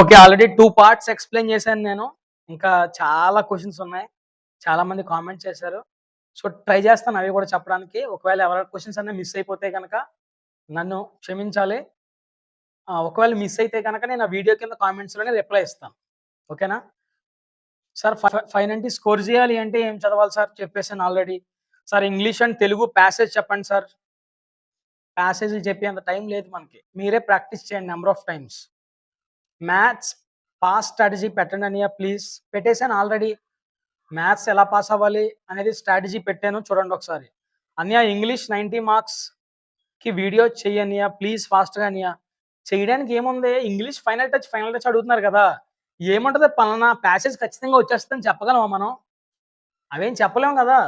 Okay already two parts explain చేశాను నేను. ఇంకా చాలా క్వశ్చన్స్ ఉన్నాయి. చాలా మంది కామెంట్ చేశారు. సో ట్రై చేస్తాను అవి కూడా చెప్పడానికి. ఒకవేళ ఎవరైనా క్వశ్చన్స్ అన్నీ మిస్ అయిపోతే కనుక నన్ను క్షమించాలి. ఒకవేళ మిస్ అయితే కనుక నేను ఆ వీడియో కింద కామెంట్స్లోనే రిప్లై ఇస్తాను. ఓకేనా సార్ ఫైవ్ నైంటీ స్కోర్ చేయాలి అంటే ఏం చదవాలి సార్ చెప్పేసాను already sir English and Telugu passage చెప్పండి సార్ ప్యాసేజ్లు చెప్పేంత టైం లేదు మనకి. మీరే ప్రాక్టీస్ చేయండి number of times maths pass strategy పెట్టండి అనియా ప్లీజ్ పెట్టేశాను ఆల్రెడీ మ్యాథ్స్ ఎలా పాస్ అవ్వాలి అనేది స్ట్రాటజీ పెట్టాను చూడండి ఒకసారి. అన్య ఇంగ్లీష్ నైంటీ మార్క్స్కి వీడియో చెయ్యనియా ప్లీజ్ ఫాస్ట్గా అనియా చేయడానికి ఏముంది? English final touch final touch అడుగుతున్నారు కదా. ఏముంటుంది? పలానా ప్యాసేజ్ ఖచ్చితంగా వచ్చేస్తుందని చెప్పగలమా మనం? అవేం చెప్పలేం కదా.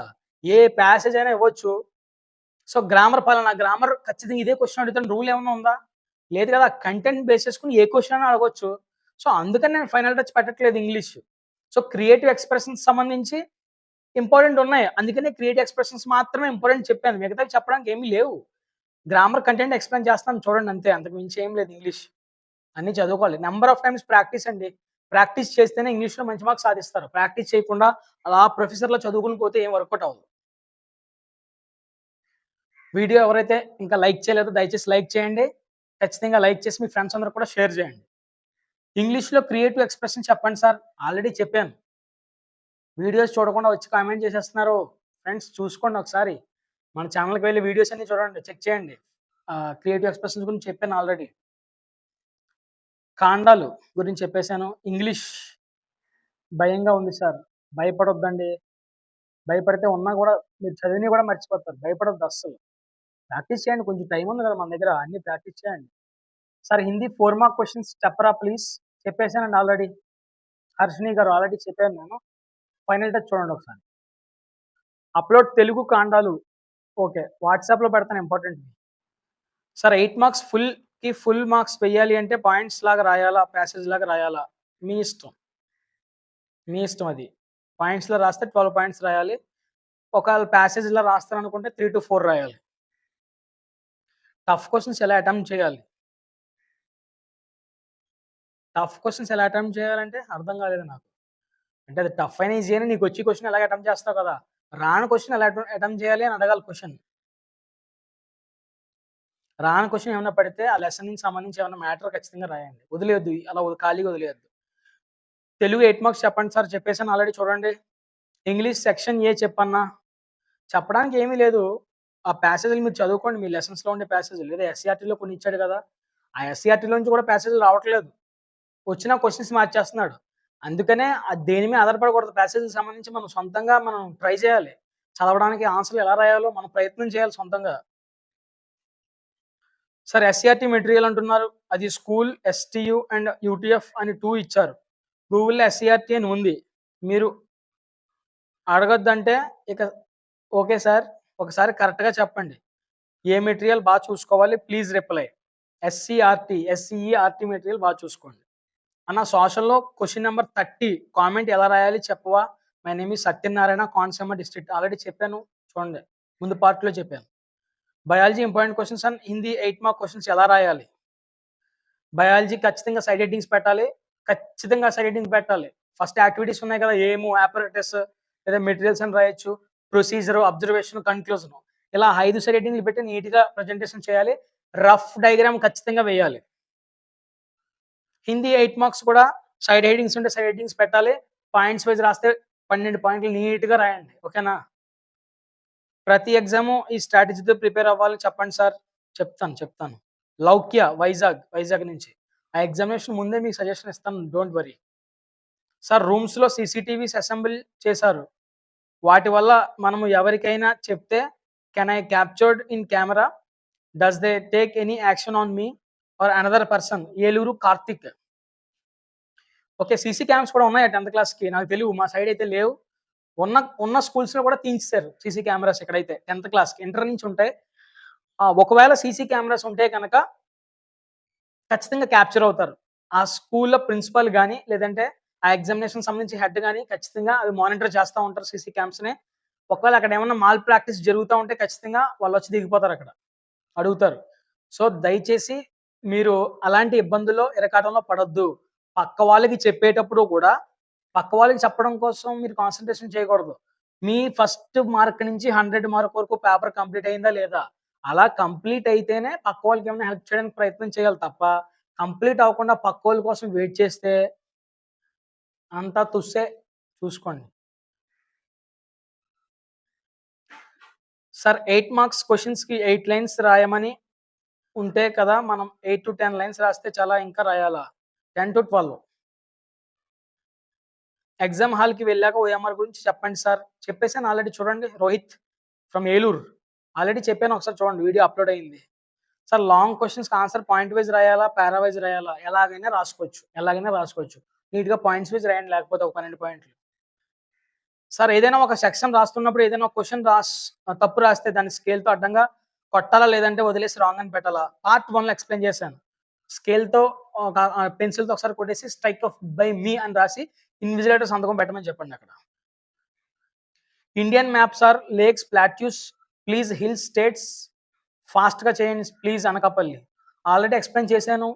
ఏ ప్యాసేజ్ అయినా ఇవ్వచ్చు. సో గ్రామర్ పలానా గ్రామర్ ఖచ్చితంగా ఇదే క్వశ్చన్ అడుగుతాను రూల్ ఏమైనా ఉందా? లేదు కదా కంటెంట్ బేస్ చేసుకుని ఏ క్వశ్చన్ అని అడగొచ్చు. సో అందుకని నేను ఫైనల్ టచ్ పెట్టట్లేదు ఇంగ్లీష్ సో క్రియేటివ్ ఎక్స్ప్రెషన్స్ సంబంధించి ఇంపార్టెంట్ ఉన్నాయి. అందుకనే క్రియేటివ్ ఎక్స్ప్రెషన్స్ మాత్రమే ఇంపార్టెంట్ చెప్పాను. మిగతా చెప్పడానికి ఏమీ లేవు. గ్రామర్ కంటెంట్ ఎక్స్ప్లెయిన్ చేస్తాను చూడండి అంతే. అంతకు మించి ఏం లేదు ఇంగ్లీష్ అన్ని చదువుకోవాలి. నెంబర్ ఆఫ్ టైమ్స్ ప్రాక్టీస్ అండి. ప్రాక్టీస్ చేస్తేనే ఇంగ్లీష్లో మంచి మార్క్స్ సాధిస్తారు. ప్రాక్టీస్ చేయకుండా అలా ప్రొఫెసర్లో చదువుకుని పోతే ఏం వర్కౌట్ అవ్వదు. వీడియో ఎవరైతే ఇంకా లైక్ చేయలేదో దయచేసి లైక్ చేయండి. ఖచ్చితంగా లైక్ చేసి మీ ఫ్రెండ్స్ అందరూ కూడా షేర్ చేయండి. ఇంగ్లీష్లో క్రియేటివ్ ఎక్స్ప్రెషన్ చెప్పండి సార్. ఆల్రెడీ చెప్పాను. వీడియోస్ చూడకుండా వచ్చి కామెంట్ చేసేస్తున్నారు. ఫ్రెండ్స్ చూసుకోండి ఒకసారి. మన ఛానల్కి వెళ్ళి వీడియోస్ అన్ని చూడండి చెక్ చేయండి. క్రియేటివ్ ఎక్స్ప్రెషన్స్ గురించి చెప్పాను ఆల్రెడీ. కాండాలు గురించి చెప్పేశాను. ఇంగ్లీష్ భయంగా ఉంది సార్. భయపడొద్దండి. భయపడితే ఉన్నా కూడా మీరు చదివిని కూడా మర్చిపోతారు. భయపడొద్దు అస్సలు. ప్రాక్టీస్ చేయండి కొంచెం టైం ఉంది కదా మన దగ్గర అన్ని ప్రాక్టీస్ చేయండి. Sir Hindi four mark questions చెప్పరా ప్లీజ్? చెప్పేశానండి ఆల్రెడీ. హర్షిని గారు ఆల్రెడీ చెప్పాను నేను. ఫైనల్ టచ్ చూడండి ఒకసారి. అప్లోడ్ తెలుగు కాండాలు. ఓకే వాట్సాప్లో పెడతాను ఇంపార్టెంట్. సార్ ఎయిట్ మార్క్స్ ఫుల్కి ఫుల్ మార్క్స్ వెయ్యాలి అంటే పాయింట్స్ లాగా రాయాలా ప్యాసేజ్ లాగా రాయాలా? మీ ఇష్టం. మీ ఇష్టం అది. పాయింట్స్లో రాస్తే ట్వెల్వ్ పాయింట్స్ రాయాలి. ఒకవేళ ప్యాసేజ్లో రాస్తారనుకుంటే త్రీ టు ఫోర్ రాయాలి. టఫ్ క్వశ్చన్స్ ఎలా అటెంప్ట్ చేయాలి? టఫ్ క్వశ్చన్స్ ఎలా అటెంప్ట్ చేయాలంటే అర్థం కాలేదు నాకు. అంటే అది టఫ్ అయిన ఈజీ అయినా నీకు వచ్చి క్వశ్చన్ ఎలా అటెంప్ట్ చేస్తావు కదా? రాని క్వశ్చన్ ఎలా అటెంప్ట్ చేయాలి అని అడగాలి క్వశ్చన్ రాని క్వశ్చన్ ఏమైనా పడితే ఆ లెసన్కి సంబంధించి ఏమైనా మ్యాటర్ ఖచ్చితంగా రాయండి. వదిలేయద్దు. అలా ఖాళీగా వదిలేయద్దు. తెలుగు ఎయిట్ మార్క్స్ చెప్పండి సార్ చెప్పేసాను ఆల్రెడీ చూడండి. ఇంగ్లీష్ సెక్షన్ ఏ చెప్పన్నా? చెప్పడానికి ఏమీ లేదు. ఆ ప్యాసేజ్లు మీరు చదువుకోండి మీ లెసన్స్లో ఉండే ప్యాసేజ్లు లేదా ఎస్సీఆర్టీలో కొన్ని ఇచ్చాడు కదా ఆ ఎస్సీఆర్టీలో నుంచి కూడా ప్యాసేజ్లు రావట్లేదు. వచ్చిన క్వశ్చన్స్ మార్చేస్తున్నాడు. అందుకనే అది దేని మీద ఆధారపడకూడదు. ప్యాసేజ్కి సంబంధించి మనం సొంతంగా మనం ట్రై చేయాలి. చదవడానికి ఆన్సర్లు ఎలా రాయాలో మనం ప్రయత్నం చేయాలి సొంతంగా. సార్ ఎస్సీఆర్టీ మెటీరియల్ అంటున్నారు. అది స్కూల్ ఎస్టీయు అండ్ యూటీఎఫ్ అని టూ ఇచ్చారు. గూగుల్లో ఎస్సీఆర్టీ అని ఉంది. మీరు అడగొద్దంటే ఇక ఓకే సార్. ఒకసారి కరెక్ట్గా చెప్పండి. ఏ మెటీరియల్ బాగా చూసుకోవాలి? Please reply. SCRT SCERT material బాగా చూసుకోండి. అన్న సోషల్లో క్వశ్చన్ నెంబర్ థర్టీ కామెంట్ ఎలా రాయాలి చెప్పవా? మై నేమ్ ఈ సత్యనారాయణ కోనసీమ డిస్ట్రిక్ట్ ఆల్రెడీ చెప్పాను. చూడండి ముందు పార్ట్లో చెప్పాను. Biology important questions and Hindi eight mark questions ఎలా రాయాలి? బయాలజీ ఖచ్చితంగా సైడ్ హెడ్డింగ్స్ పెట్టాలి. ఖచ్చితంగా సైడ్ హెడ్డింగ్స్ పెట్టాలి. ఫస్ట్ యాక్టివిటీస్ ఉన్నాయి కదా ఏము ఆపరేటస్ లేదా మెటీరియల్స్ అని రాయొచ్చు. Procedure observation conclusion. ఇలా ఐదు సైడ్ పెట్టి నీట్గా ప్రజెంటేషన్ చేయాలి. రఫ్ డయాగ్రామ్ ఖచ్చితంగా వేయాలి. హిందీ ఎయిట్ మార్క్స్ కూడా సైడ్ హెడింగ్స్ ఉంటే సైడ్ హెడింగ్స్ పెట్టాలి. పాయింట్స్ వైజ్ రాస్తే పన్నెండు పాయింట్లు నీట్గా రాయండి. ఓకేనా? ప్రతి ఎగ్జామ్ ఈ స్ట్రాటజీతో ప్రిపేర్ అవ్వాలని చెప్పండి సార్. చెప్తాను చెప్తాను. లౌక్య వైజాగ్ వైజాగ్ నుంచి. ఆ ఎగ్జామినేషన్ ముందే మీకు సజెషన్ ఇస్తాను. Don't worry. సార్ రూమ్స్లో సీసీటీవీస్ అసెంబ్లీ చేశారు. వాటి వల్ల మనము ఎవరికైనా చెప్తే can I captured in camera does they take any action on me or another person Eluru Karthik. Okay CC cams కూడా ఉన్నాయి టెన్త్ క్లాస్కి. నాకు తెలియదు మా సైడ్ అయితే లేవు. ఉన్న ఉన్న స్కూల్స్లో కూడా తీయించారు సీసీ కెమెరాస్ ఎక్కడైతే టెన్త్ క్లాస్కి. ఇంటర్ నుంచి ఉంటాయి ఒకవేళ సీసీ కెమెరాస్ ఉంటే కనుక ఖచ్చితంగా క్యాప్చర్ అవుతారు. ఆ స్కూల్లో ప్రిన్సిపల్ కానీ లేదంటే ఆ ఎగ్జామినేషన్ సంబంధించి హెడ్ కానీ ఖచ్చితంగా అవి మానిటర్ చేస్తూ ఉంటారు సీసీ క్యామ్స్ని ఒకవేళ అక్కడ ఏమన్నా మాల్ ప్రాక్టీస్ జరుగుతూ ఉంటే ఖచ్చితంగా వాళ్ళు వచ్చి దిగిపోతారు అక్కడ. అడుగుతారు. సో దయచేసి మీరు అలాంటి ఇబ్బందుల్లో ఇరకాటంలో పడొద్దు. పక్క వాళ్ళకి చెప్పేటప్పుడు కూడా పక్క వాళ్ళకి చెప్పడం కోసం మీరు కాన్సన్ట్రేషన్ చేయకూడదు. మీ ఫస్ట్ మార్క్ నుంచి హండ్రెడ్ మార్క్ వరకు పేపర్ కంప్లీట్ అయిందా లేదా? అలా కంప్లీట్ అయితేనే పక్క వాళ్ళకి ఏమైనా హెల్ప్ చేయడానికి ప్రయత్నం చేయాలి తప్ప కంప్లీట్ అవ్వకుండా పక్క వాళ్ళ కోసం వెయిట్ చేస్తే అంతా తుస్సే చూసుకోండి. సార్ ఎయిట్ మార్క్స్ క్వశ్చన్స్కి ఎయిట్ లైన్స్ రాయమని ఉంటే కదా మనం ఎయిట్ టు టెన్ లైన్స్ రాస్తే చాలా ఇంకా రాయాలా? Ten to twelve. ఎగ్జామ్ హాల్కి వెళ్ళాక ఓఎంఆర్ గురించి చెప్పండి సార్. చెప్పేసాను ఆల్రెడీ చూడండి. రోహిత్ ఫ్రమ్ ఏలూరు. ఆల్రెడీ చెప్పాను ఒకసారి చూడండి వీడియో అప్లోడ్ అయింది. సార్ లాంగ్ క్వశ్చన్స్కి ఆన్సర్ పాయింట్ వైజ్ రాయాలా పారా వైజ్ రాయాలా? ఎలాగైనా రాసుకోవచ్చు. ఎలాగైనా రాసుకోవచ్చు. నీట్గా పాయింట్స్ వైజ్ రాయండి లేకపోతే ఒక పన్నెండు పాయింట్లు. సార్ ఏదైనా ఒక సెక్షన్ రాస్తున్నప్పుడు ఏదైనా ఒక క్వశ్చన్ రాస్ తప్పు రాస్తే దాని స్కేల్తో అడ్డంగా కొట్టాలా లేదంటే వదిలేసి రాంగ్ అని పెట్టాలా? పార్ట్ వన్లో ఎక్స్ప్లెయిన్ చేశాను. స్కేల్తో ఒక పెన్సిల్తో ఒకసారి కొట్టేసి స్ట్రైక్ ఆఫ్ బై మీ అని రాసి ఇన్విజిలేటర్ సంతకం పెట్టమని చెప్పండి అక్కడ. Indian maps or lakes plateaus please hill states ఫాస్ట్గా చేయండి ప్లీజ్ అనకాపల్లి. ఆల్రెడీ ఎక్స్ప్లెయిన్ చేశాను.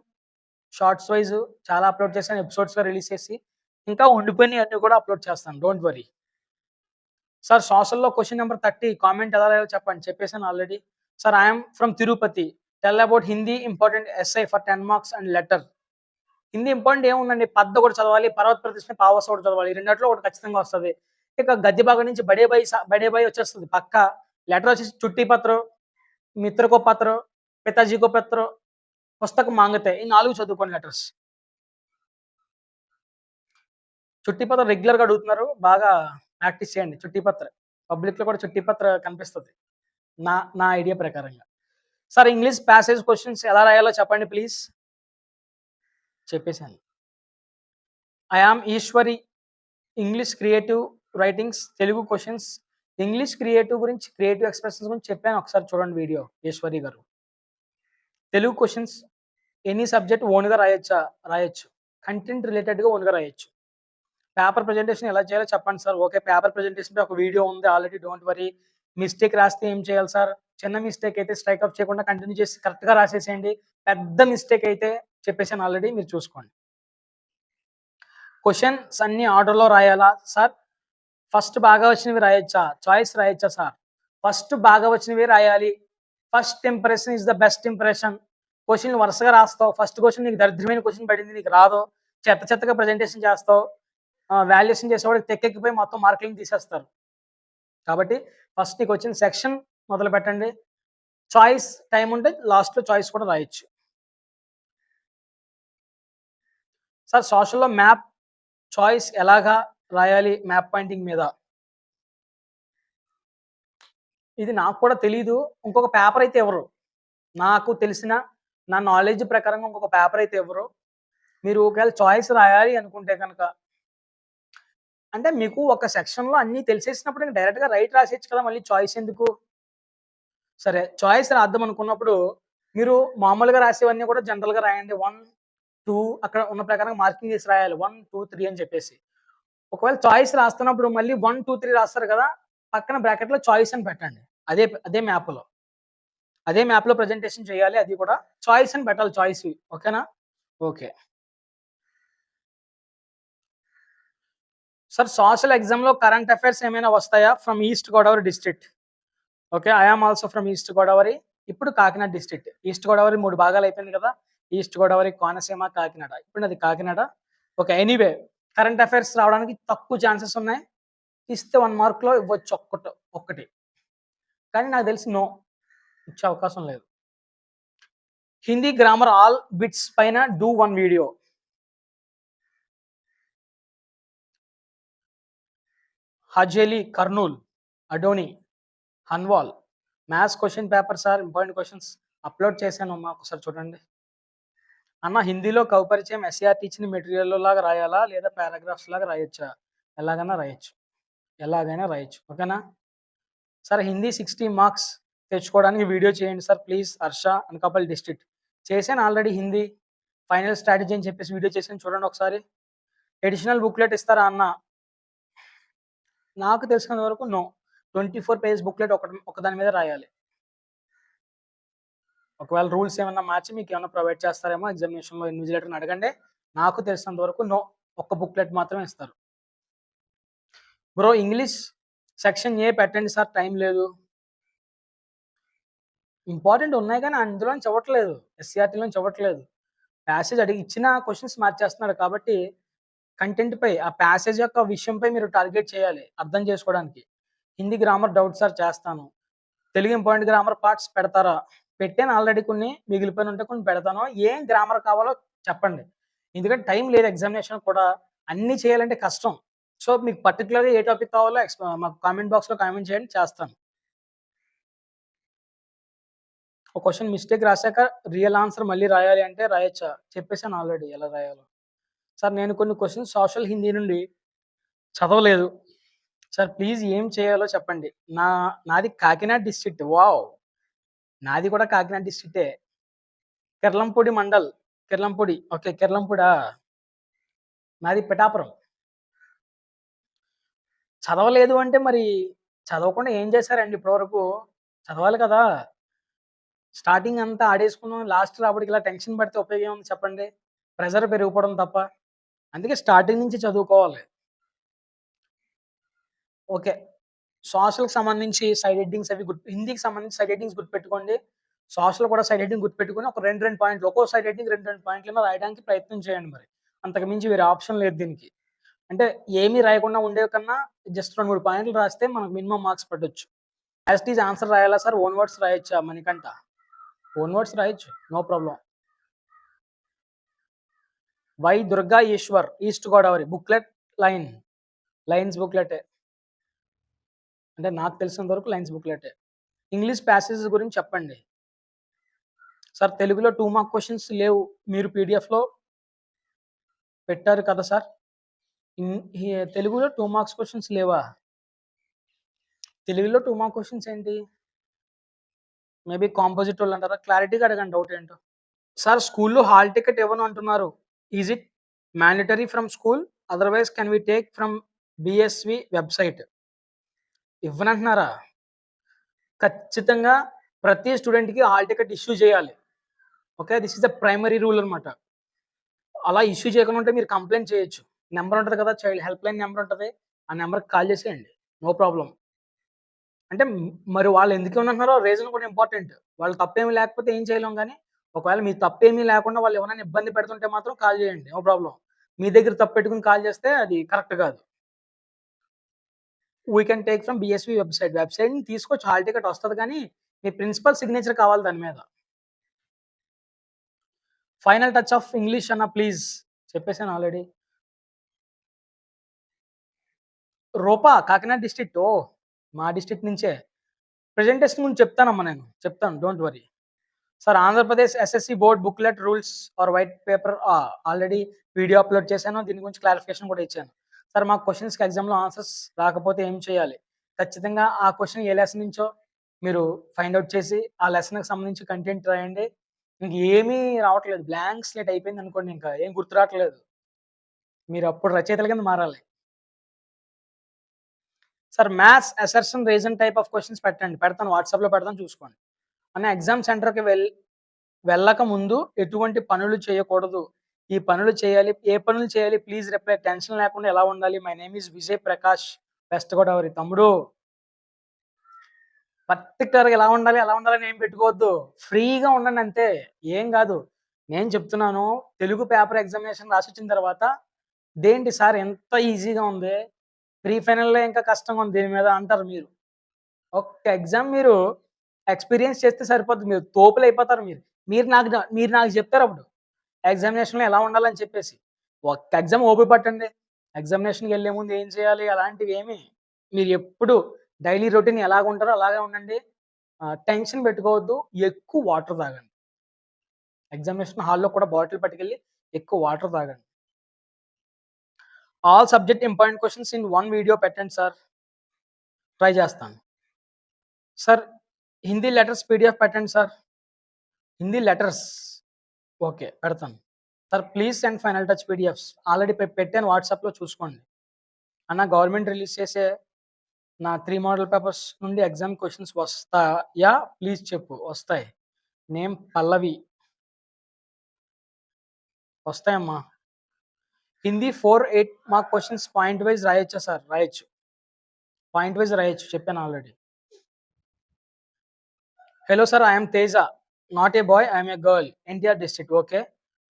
షార్ట్స్ వైజ్ చాలా అప్లోడ్ చేశాను ఎపిసోడ్స్గా రిలీజ్ చేసి. ఇంకా ఉండిపోయినవి అన్నీ కూడా అప్లోడ్ చేస్తాను డోంట్ వరీ సార్ సోషల్లో క్వశ్చన్ నెంబర్ థర్టీ కామెంట్ ఎలా లేదో చెప్పండి చెప్పేసాను already sir I'm from Tirupati tell about Hindi important essay for ten marks and letter Hindi important ఏముందండి పద్ద కూడా చదవాలి పర్వత ప్రదేశం పావస కూడా చదవాలి రెండట్లో ఒకటి ఖచ్చితంగా వస్తుంది. ఇక గద్య భాగం నుంచి బడే బాయి బడే వచ్చేస్తుంది పక్క. లెటర్ వచ్చేసి చుట్టి పత్రం మిత్రకో పత్రం పితాజీకో పత్రం పుస్తకం మాంగతే ఈ నాలుగు చదువుకోండి లెటర్స్. చుట్టిపత్ర రెగ్యులర్గా అడుగుతున్నారు బాగా ప్రాక్టీస్ చేయండి. చుట్టిపత్ర పబ్లిక్లో కూడా చుట్టిపత్ర కనిపిస్తుంది. నా నా ఐడియా ప్రకారంగా. సార్ ఇంగ్లీష్ ప్యాసేజ్ క్వశ్చన్స్ ఎలా రాయాలో చెప్పండి ప్లీజ్. చెప్పేశాను. I am Eswari English creative writings Telugu questions English creative గురించి క్రియేటివ్ ఎక్స్ప్రెషన్స్ గురించి చెప్పాను ఒకసారి చూడండి వీడియో ఈశ్వరి గారు. తెలుగు క్వశ్చన్స్ ఎనీ సబ్జెక్ట్ ఓన్గా రాయొచ్చా? రాయొచ్చు. కంటెంట్ రిలేటెడ్గా ఓన్గా రాయొచ్చు. పేపర్ ప్రజెంటేషన్ ఎలా చేయాలో చెప్పండి సార్. ఓకే పేపర్ ప్రజెంటేషన్ ఒక వీడియో ఉంది. ఆల్రెడీ డోంట్ వరీ మిస్టేక్ రాస్తే ఏం చేయాలి సార్? చిన్న మిస్టేక్ అయితే స్ట్రైక్ అప్ చేయకుండా కంటిన్యూ చేసి కరెక్ట్గా రాసేసేయండి. పెద్ద మిస్టేక్ అయితే చెప్పేసాను ఆల్రెడీ మీరు చూసుకోండి. క్వశ్చన్స్ అన్ని ఆర్డర్లో రాయాలా? సార్ ఫస్ట్ బాగా వచ్చినవి రాయొచ్చా? చాయిస్ రాయొచ్చా సార్ ఫస్ట్ బాగా వచ్చినవి రాయాలి. First impression is the best impression క్వశ్చన్లు వరుసగా రాస్తావు. ఫస్ట్ క్వశ్చన్ నీకు దరిద్రమైన క్వశ్చన్ పడింది నీకు రాదు. చెత్త చెత్తగా ప్రజెంటేషన్ చేస్తావు. వాల్యుయేషన్ చేసేవాడికి తెక్కెక్కిపోయి మొత్తం మార్కులను తీసేస్తారు. కాబట్టి ఫస్ట్ నీకు వచ్చిన సెక్షన్ మొదలు పెట్టండి. చాయిస్ టైం ఉంటే లాస్ట్లో చాయిస్ కూడా రాయొచ్చు. సార్ సోషల్లో మ్యాప్ చాయిస్ ఎలాగా రాయాలి? మ్యాప్ పాయింటింగ్ మీద. ఇది నాకు కూడా తెలీదు. ఇంకొక పేపర్ అయితే ఎవరు? నాకు తెలిసిన నా నాలెడ్జ్ ప్రకారంగా ఇంకొక పేపర్ అయితే ఎవరు? మీరు ఒకవేళ చాయిస్ రాయాలి అనుకుంటే కనుక. అంటే మీకు ఒక సెక్షన్లో అన్నీ తెలిసేసినప్పుడు ఇంకా డైరెక్ట్గా రైట్ రాసేయచ్చు కదా మళ్ళీ చాయిస్ ఎందుకు? సరే చాయిస్ రాద్దాం అనుకున్నప్పుడు మీరు మామూలుగా రాసేవన్నీ కూడా జనరల్గా రాయండి. వన్ టూ అక్కడ ఉన్న ప్రకారం మార్కింగ్ చేసి రాయాలి. వన్ టూ త్రీ అని చెప్పేసి. ఒకవేళ చాయిస్ రాస్తున్నప్పుడు మళ్ళీ వన్ టూ త్రీ రాస్తారు కదా పక్కన బ్రాకెట్లో చాయిస్ అని పెట్టండి. అదే అదే మ్యాప్లో అదే మ్యాప్లో ప్రజెంటేషన్ చేయాలి అది కూడా చాయిస్ అని పెట్టాలి చాయిస్ ఓకేనా? ఓకే. సార్ సోషల్ ఎగ్జామ్లో కరెంట్ అఫైర్స్ ఏమైనా వస్తాయా? From East Godavari district okay I am also from East Godavari ఇప్పుడు కాకినాడ డిస్ట్రిక్ట్ ఈస్ట్ గోదావరి మూడు భాగాలు అయిపోయింది కదా. ఈస్ట్ గోదావరి కోనసీమ కాకినాడ. ఇప్పుడు అది Kakinada. Okay anyway current affairs రావడానికి తక్కువ ఛాన్సెస్ ఉన్నాయి. ఇస్తే వన్ మార్క్లో ఇవ్వచ్చు ఒక్కటి ఒక్కటి. కానీ నాకు తెలిసి నో. ఇచ్చే అవకాశం లేదు. హిందీ గ్రామర్ ఆల్ బిట్స్ పైన do one video. Hajeli Kurnool Adoni Hanwal. Maths question paper sir important questions upload చేశాను అమ్మా ఒకసారి చూడండి. అన్న హిందీలో కౌపరిచయం ఎస్ఆర్ ఇచ్చిన మెటీరియల్లో లాగా రాయాలా లేదా పారాగ్రాఫ్స్ లాగా రాయొచ్చా? ఎలాగైనా రాయొచ్చు. ఎలాగైనా రాయొచ్చు. ఓకేనా? సార్ హిందీ సిక్స్టీ మార్క్స్ తెచ్చుకోవడానికి వీడియో చేయండి sir please. Harsha Anakapalli district. చేశాను ఆల్రెడీ హిందీ. ఫైనల్ స్ట్రాటజీ అని చెప్పేసి వీడియో చేశాను చూడండి ఒకసారి. ఎడిషనల్ బుక్లెట్ ఇస్తారా అన్న? నాకు తెలిసినంత వరకు no. Twenty four page booklet ఒక ఒకదాని మీద రాయాలి. ఒకవేళ రూల్స్ ఏమన్నా మార్చి మీకు ఏమైనా ప్రొవైడ్ చేస్తారేమో ఎగ్జామినేషన్లో ఇన్విజిలేటర్ని అడగండి. నాకు తెలిసినంత వరకు నో. ఒక్క బుక్లెట్ మాత్రమే ఇస్తారు. బ్రో ఇంగ్లీష్ సెక్షన్ ఏ పెట్టండి సార్ టైం లేదు. ఇంపార్టెంట్ ఉన్నాయి కానీ అందులో చదవట్లేదు ఎస్సీఆర్టీలో చదవట్లేదు ప్యాసేజ్ అడిగి ఇచ్చిన క్వశ్చన్స్ మార్చేస్తున్నాడు కాబట్టి కంటెంట్ పై ఆ ప్యాసేజ్ యొక్క విషయంపై మీరు టార్గెట్ చేయాలి అర్థం చేసుకోవడానికి. హిందీ గ్రామర్ డౌట్ సార్ చేస్తాను. తెలుగు ఇంపార్టెంట్ గ్రామర్ పార్ట్స్ పెడతారా? పెట్టాను ఆల్రెడీ కొన్ని మిగిలిపోయిన ఉంటే కొన్ని పెడతాను. ఏం గ్రామర్ కావాలో చెప్పండి. ఎందుకంటే టైం లేదు ఎగ్జామినేషన్ కూడా. అన్నీ చేయాలంటే కష్టం. సో మీకు పర్టికులర్గా ఏ టాపిక్ కావాలో మాకు కామెంట్ బాక్స్లో కామెంట్ చేయండి చేస్తాను. ఒక క్వశ్చన్ మిస్టేక్ రాశాక రియల్ ఆన్సర్ మళ్ళీ రాయాలి అంటే రాయొచ్చా? చెప్పేసాను ఆల్రెడీ ఎలా రాయాలో. సార్ నేను కొన్ని క్వశ్చన్స్ సోషల్ హిందీ నుండి చదవలేదు. సార్ ప్లీజ్ ఏం చేయాలో చెప్పండి. నా నాది కాకినాడ డిస్ట్రిక్ట్ వావ్ నాది కూడా కాకినాడ డిస్ట్రిక్టే కిర్లంపూడి మండల్ కిర్లంపూడి ఓకే కిర్లంపూడా నాది పిఠాపురం. చదవలేదు అంటే మరి చదవకుండా ఏం చేశారండి ఇప్పటివరకు? చదవాలి కదా! స్టార్టింగ్ అంతా ఆడేసుకున్నాం లాస్ట్ అప్పటికి ఇలా టెన్షన్ పడితే ఉపయోగం ఉంది చెప్పండి? ప్రెజర్ పెరిగిపోవడం తప్ప. అందుకే స్టార్టింగ్ నుంచి చదువుకోవాలి. ఓకే. సోషల్కి సంబంధించి సైడ్ హెడ్డింగ్స్ అవి గుర్తు హిందీకి సంబంధించి సైడ్ హెడ్డింగ్స్ గుర్తుపెట్టుకోండి. సోషల్ కూడా సైడ్ హెడ్డింగ్ గుర్తుపెట్టుకుని ఒక రెండు రెండు పాయింట్లు ఒక్కో సైడ్ హెడ్డింగ్ రెండు రెండు పాయింట్లు రాయడానికి ప్రయత్నం చేయండి మరి. అంతకు మించి వేరే ఆప్షన్ లేదు దీనికి. అంటే ఏమీ రాయకుండా ఉండే కన్నా జస్ట్ రెండు మూడు పాయింట్లు రాస్తే మనకు మినిమం మార్క్స్ పట్టొచ్చు యాజ్ ఈజ్ ఆన్సర్ రాయాలా సార్ ఓన్ వర్డ్స్ రాయొచ్చా మనకంట ఓన్ వర్డ్స్ రాయొచ్చు. No problem Y Durga Eshwar East Godavari booklet line lines బుక్లెటే అంటే నాకు తెలిసినంత వరకు లైన్స్ బుక్లెటే ఇంగ్లీష్ ప్యాసేజెస్ గురించి చెప్పండి. సార్ తెలుగులో టూ మార్క్ క్వశ్చన్స్ లేవు. మీరు పీడిఎఫ్లో పెట్టారు కదా సార్ తెలుగులో టూ మార్క్స్ క్వశ్చన్స్ లేవా? తెలుగులో టూ మార్క్ క్వశ్చన్స్ ఏంటి? మేబీ కాంపోజిట్ వాళ్ళు అంటారా? క్లారిటీగా అడగండి డౌట్ ఏంటో. సార్ స్కూల్లో హాల్ టికెట్ ఇవ్వను అంటున్నారు. Is it mandatory from school otherwise can we take from BSV website ఇవ్వనంటున్నారా ఖచ్చితంగా ప్రతి స్టూడెంట్కి హాల్ టికెట్ ఇష్యూ చేయాలి. Okay this is the primary rule అనమాట అలా ఇష్యూ చేయకుండా ఉంటే మీరు కంప్లైంట్ చేయొచ్చు. నెంబర్ ఉంటుంది కదా చైల్డ్ హెల్ప్ లైన్ నెంబర్ ఉంటుంది ఆ నెంబర్కి కాల్ చేసేయండి. నో ప్రాబ్లం అంటే మరి వాళ్ళు ఎందుకు ఉన్నారో రీజన్ కూడా ఇంపార్టెంట్. వాళ్ళు తప్పేమీ లేకపోతే ఏం చేయలేం కానీ ఒకవేళ మీ తప్పేమీ లేకుండా వాళ్ళు ఎవరైనా ఇబ్బంది పెడుతుంటే మాత్రం కాల్ చేయండి. నో ప్రాబ్లం మీ దగ్గర తప్పు పెట్టుకుని కాల్ చేస్తే అది కరెక్ట్ కాదు. We can take from BSV website వెబ్సైట్ని తీసుకొచ్చి హాల్ టికెట్ వస్తుంది కానీ మీ ప్రిన్సిపల్ సిగ్నేచర్ కావాలి దాని మీద. ఫైనల్ టచ్ ఆఫ్ ఇంగ్లీష్ అన్న ప్లీజ్ చెప్పేసాను ఆల్రెడీ. రూపా కాకినాడ డిస్ట్రిక్ట్ ఓ మా డిస్ట్రిక్ట్ నుంచే. ప్రజెంటేషన్ గురించి చెప్తానమ్మా నేను. చెప్తాను don't worry sir Andhra Pradesh SSC board booklet rules are white paper already video upload చేశాను. దీని గురించి క్లారిఫికేషన్ కూడా ఇచ్చాను. సార్ మా క్వశ్చన్స్కి ఎగ్జామ్లో ఆన్సర్స్ రాకపోతే ఏం చేయాలి? ఖచ్చితంగా ఆ క్వశ్చన్ ఏ లెసన్ నుంచో మీరు ఫైండ్ అవుట్ చేసి ఆ లెసన్కి సంబంధించి కంటెంట్ రాయండి. ఇంక ఏమీ రావట్లేదు. బ్లాంక్ స్లేట్ అయిపోయింది అనుకోండి ఇంకా. ఏం గుర్తు రావట్లేదు. మీరు అప్పుడు రచయితల కింద మారాలి. Sir maths assertion reason type of questions పెట్టండి. పెడతాను వాట్సాప్లో పెడతాను చూసుకోండి. అన్న ఎగ్జామ్ సెంటర్కి వెల్ వెళ్ళక ముందు ఎటువంటి పనులు చేయకూడదు. ఈ పనులు చేయాలి ఏ పనులు చేయాలి ప్లీజ్ రిప్లై టెన్షన్ లేకుండా ఎలా ఉండాలి? My name is Vijay Prakash west Godavari తమ్ముడు పర్టికులర్గా ఎలా ఉండాలి ఎలా ఉండాలని ఏం పెట్టుకోవద్దు. ఫ్రీగా ఉండండి అంతే. ఏం కాదు. నేను చెప్తున్నాను తెలుగు పేపర్ ఎగ్జామినేషన్ రాసి వచ్చిన తర్వాత దేంటి సార్ ఎంత ఈజీగా ఉంది? ప్రీ ఫైనల్లో ఇంకా కష్టంగా ఉంది దీని మీద అంటారు మీరు. ఒక్క ఎగ్జామ్ మీరు ఎక్స్పీరియన్స్ చేస్తే సరిపోతుంది మీరు తోపులు అయిపోతారు మీరు. మీరు నాకు మీరు నాకు చెప్తారు అప్పుడు. ఎగ్జామినేషన్లో ఎలా ఉండాలని చెప్పేసి. ఒక్క ఎగ్జామ్ ఓపిక పట్టండి. ఎగ్జామినేషన్కి వెళ్ళే ముందు ఏం చేయాలి? అలాంటివి ఏమి మీరు ఎప్పుడు డైలీ రొటీన్ ఎలాగ ఉంటారో అలాగే ఉండండి. టెన్షన్ పెట్టుకోవద్దు. ఎక్కువ వాటర్ తాగండి. ఎగ్జామినేషన్ హాల్లో కూడా బాటిల్ పట్టుకెళ్ళి ఎక్కువ వాటర్ తాగండి. All subject important questions in one video పెట్టండి సార్ ట్రై చేస్తాను. సార్ హిందీ లెటర్స్ పీడిఎఫ్ పెట్టండి సార్ హిందీ లెటర్స్ ఓకే పెడతాను. Sir please send final touch PDFs already పెట్టాను వాట్సాప్లో చూసుకోండి. అన్న గవర్నమెంట్ రిలీజ్ చేసే నా త్రీ మోడల్ పేపర్స్ నుండి ఎగ్జామ్ క్వశ్చన్స్ వస్తాయా? ప్లీజ్ చెప్పు. వస్తాయి. Name Pallavi. వస్తాయమ్మా. Hindi four eight mark questions point wise రాయొచ్చా sir రాయొచ్చు పాయింట్ వైజ్ రాయొచ్చు చెప్పాను already hello sir I'm Teja not a boy I'm a girl NTR district okay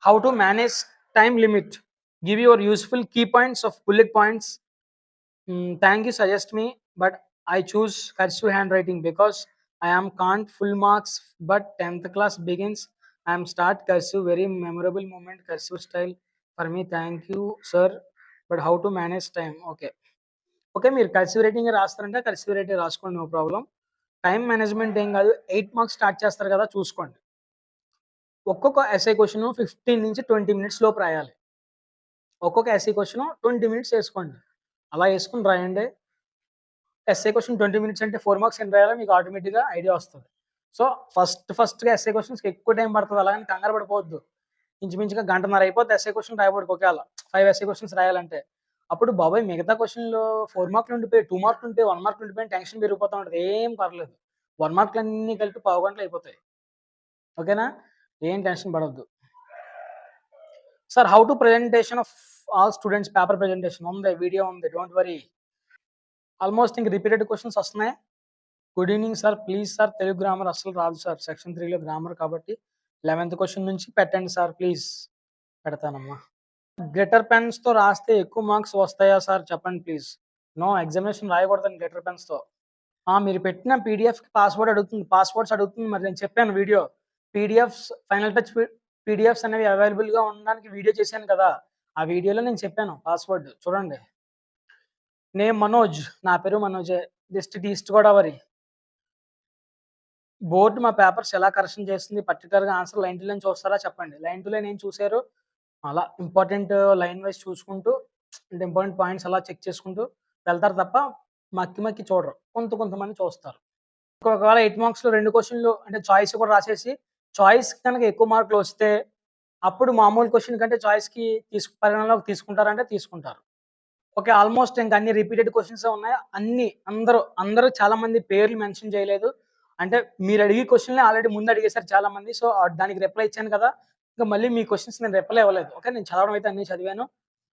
how to manage time limit give your useful key points of bullet points thank you suggest me but I choose cursive hand writing because I am can't full marks, but 10th class begins. I am start cursive, very memorable moment, cursive style. For me thank you sir. But how to manage time okay. Okay మీరు cursive writing రాస్తారంటే cursive writing రాసుకోండి no problem. Time management ఏం కాదు eight marks start చేస్తారు కదా చూసుకోండి. ఒక్కొక్క essay question fifteen నుంచి ట్వంటీ మినిట్స్ లోపు రాయాలి. ఒక్కొక్క ఎస్ఐ క్వశ్చన్ ట్వంటీ మినిట్స్ వేసుకోండి. అలా వేసుకుని రాయండి. ఎస్ఐ క్వశ్చన్ ట్వంటీ మినిట్స్ అంటే ఫోర్ మార్క్స్ ఎన్ని రాయాలో మీకు ఆటోమేటిక్గా ఐడియా వస్తుంది. సో ఫస్ట్ ఫస్ట్గా ఎస్ఐ క్వశ్చన్స్కి ఎక్కువ టైం పడుతుంది అలాగని కంగారు పడిపోవద్దు. ఇంచుమించుగా గంటన్నర అయిపోతే ఎస్ఏ క్వశ్చన్ రాయబడి ఒకవేళ ఫైవ్ ఎస్ఏ క్వశ్చన్స్ రాయాలంటే. అప్పుడు బాబాయ్ మిగతా క్వశ్చన్లో ఫోర్ మార్కులు ఉండిపోయి టూ మార్కులు ఉంటే వన్ మార్క్ ఉండిపోయి టెన్షన్ పెరిగిపోతూ ఉంటుంది. ఏం పర్లేదు. వన్ మార్కులు అన్నీ కలిపి పావు గంటలు అయిపోతాయి. ఓకేనా? ఏం tension పడవద్దు sir how to presentation of all students paper presentation ఉంది వీడియో ఉంది డోంట్ వరీ ఆల్మోస్ట్ ఇంక రిపీటెడ్ క్వశ్చన్స్ వస్తున్నాయి. Good evening sir please sir Telugu grammar అస్సలు రాదు సార్ సెక్షన్ త్రీలో గ్రామర్ కాబట్టి లెవెన్త్ క్వశ్చన్ నుంచి పెట్టండి సార్ ప్లీజ్. పెడతానమ్మా. గ్లిటర్ పెన్స్తో రాస్తే ఎక్కువ మార్క్స్ వస్తాయా సార్ చెప్పండి ప్లీజ్. నో ఎగ్జామినేషన్ రాయకూడదండి గ్లిటర్ పెన్స్తో మీరు పెట్టిన పీడిఎఫ్కి పాస్వర్డ్ అడుగుతుంది. పాస్వర్డ్స్ అడుగుతుంది. మరి నేను చెప్పాను video. PDFs final touch PDFs అనేవి అవైలబుల్గా ఉండడానికి వీడియో చేశాను కదా. ఆ వీడియోలో నేను చెప్పాను పాస్వర్డ్. చూడండి. నేమ్ మనోజ్. నా పేరు మనోజే. District east Godavari. బోర్డు మా పేపర్స్ ఎలా కరెక్షన్ చేస్తుంది? పర్టికులర్గా ఆన్సర్ లైన్ టు లైన్ చూస్తారా చెప్పండి. లైన్ టు లైన్ ఏం చూసారు? అలా ఇంపార్టెంట్ లైన్ వైజ్ చూసుకుంటూ అంటే ఇంపార్టెంట్ పాయింట్స్ అలా చెక్ చేసుకుంటూ వెళ్తారు తప్ప మక్కి మక్కి చూడరు. కొంత కొంతమంది చూస్తారు. ఒకవేళ ఎయిట్ మార్క్స్లో రెండు క్వశ్చన్లు అంటే చాయిస్ కూడా రాసేసి చాయిస్ కనుక ఎక్కువ మార్కులు వస్తే అప్పుడు మామూలు క్వశ్చన్ కంటే చాయిస్కి తీసుకు పరిగణలోకి తీసుకుంటారంటే తీసుకుంటారు. ఓకే ఆల్మోస్ట్ ఇంకా అన్ని రిపీటెడ్ క్వశ్చన్స్ ఉన్నాయి. అన్ని అందరూ అందరూ చాలా మంది పేర్లు మెన్షన్ చేయలేదు. అంటే మీరు అడిగే క్వశ్చన్లే ఆల్రెడీ ముందు అడిగేశారు చాలా మంది సో దానికి రిప్లై ఇచ్చాను కదా. ఇంకా మళ్ళీ మీ క్వశ్చన్స్ నేను రిప్లై ఇవ్వలేదు ఓకే నేను చదవడం అయితే అన్ని చదివాను.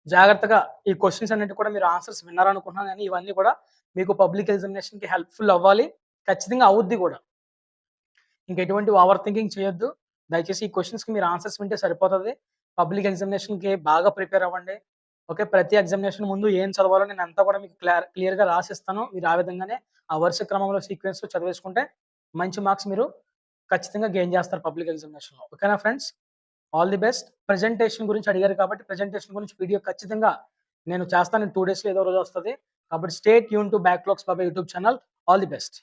జాగ్రత్తగా ఈ క్వశ్చన్స్ అన్నిటి కూడా మీరు ఆన్సర్స్ విన్నారనుకుంటున్నాను. కానీ ఇవన్నీ కూడా మీకు పబ్లిక్ ఎగ్జామినేషన్కి హెల్ప్ఫుల్ అవ్వాలి. ఖచ్చితంగా అవుద్ది కూడా. ఇంక ఎటువంటి ఓవర్ థింకింగ్ చేయొద్దు. దయచేసి ఈ క్వశ్చన్స్కి మీరు ఆన్సర్స్ వింటే సరిపోతుంది. పబ్లిక్ ఎగ్జామినేషన్కి బాగా ప్రిపేర్ అవ్వండి. ఓకే ప్రతి ఎగ్జామినేషన్ ముందు ఏం చదవాలో నేను అంతా కూడా మీకు క్లియర్ క్లియర్గా రాసిస్తాను. మీరు ఆ విధంగానే ఆ వరుస క్రమంలో సీక్వెన్స్లో చదివేసుకుంటే మంచి మార్క్స్ మీరు ఖచ్చితంగా గెయిన్ చేస్తారు పబ్లిక్ ఎగ్జామినేషన్లో ఓకేనా friends all the best presentation గురించి అడిగారు కాబట్టి ప్రజెంటేషన్ గురించి వీడియో ఖచ్చితంగా నేను చేస్తాను. టూ డేస్లో ఏదో రోజు వస్తుంది. కాబట్టి state Yoon to backlogs Baba YouTube channel all the best